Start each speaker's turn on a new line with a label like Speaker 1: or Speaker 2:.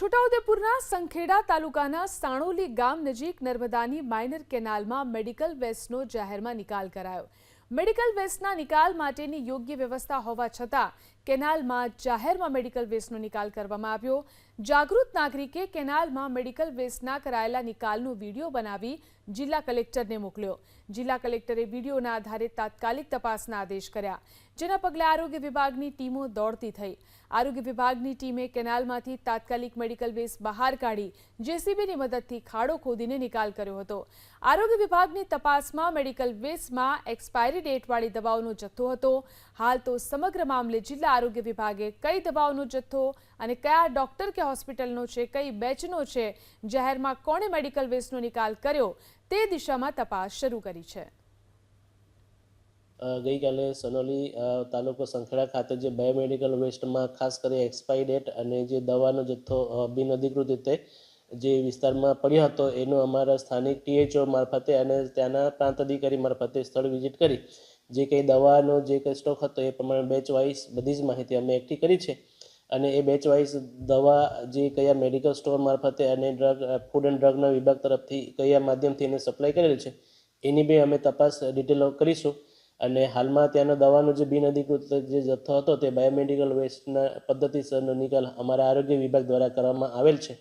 Speaker 1: છોટાઉદેપુરના સંખેડા તાલુકાના સાણોલી ગામ નજીક નર્મદાની માઇનર કેનાલમાં મેડિકલ વેસ્ટનો જાહેરમાં નિકાલ કરાયો. મેડિકલ વેસ્ટના નિકાલ માટેની યોગ્ય વ્યવસ્થા હોવા છતાં કેનાલમાં જાહેરમાં મેડિકલ વેસ્ટનો નિકાલ કરવામાં આવ્યો. જાગૃત નાગરિકે કેનાલમાં મેડિકલ વેસ્ટના કરાયેલા નિકાલનો વીડિયો બનાવી જિલ્લા કલેક્ટરને મોકલ્યો. જિલ્લા કલેક્ટરે વિડીયોના આધારે તાત્કાલિક તપાસના આદેશ કર્યા. જેના પગલે આરોગ્ય વિભાગની ટીમો દોડતી થઈ. આરોગ્ય વિભાગની ટીમે કેનાલમાંથી તાત્કાલિક મેડિકલ વેસ્ટ બહાર કાઢી જેસીબીની મદદથી ખાડો ખોદીને નિકાલ કર્યો હતો. આરોગ્ય વિભાગની તપાસમાં મેડિકલ વેસ્ટમાં એક્સપાયરી ડેટવાળી દવાઓનો જથ્થો હતો. હાલ તો સમગ્ર મામલે જિલ્લા આરોગ્ય વિભાગે કઈ દવાઓનો જથ્થો અને કયા ડોક્ટર કે હોસ્પિટલનો છે, કઈ બેચનો છે, જાહેરમાં કોણે મેડિકલ વેસ્ટનો નિકાલ કર્યો, તે દિશામાં તપાસ શરૂ કરી છે.
Speaker 2: ગઈકાલે સનોલી તાલુકો સંખેડા ખાતે જે બાયોમેડિકલ વેસ્ટમાં, ખાસ કરી એક્સપાયરી ડેટ અને જે દવાનો જથ્થો બિન બિનઅધિકૃત રીતે જે વિસ્તારમાં પડ્યો હતો, એનો અમારા સ્થાનિક ટીએચઓ મારફતે અને ત્યાંના પ્રાંત અધિકારી મારફતે સ્થળ વિઝિટ કરી. જે કંઈ દવાનો, જે કંઈ સ્ટોક હતો, એ પ્રમાણે બેચ વાઇઝ બધી જ માહિતી અમે એકઠી કરી છે. અને એ બેચ વાઇઝ દવા જે કયા મેડિકલ સ્ટોર મારફતે અને ડ્રગ ફૂડ એન્ડ ડ્રગના વિભાગ તરફથી કયા માધ્યમથી એને સપ્લાય કરેલ છે, એની બે અમે તપાસ ડિટેલ કરીશું. અને હાલમાં ત્યાંનો દવાનો જે બિનઅધિકૃત જે જથ્થો હતો તે બાયોમેડિકલ વેસ્ટના પદ્ધતિસરનો નિકાલ અમારા આરોગ્ય વિભાગ દ્વારા કરવામાં આવેલ છે.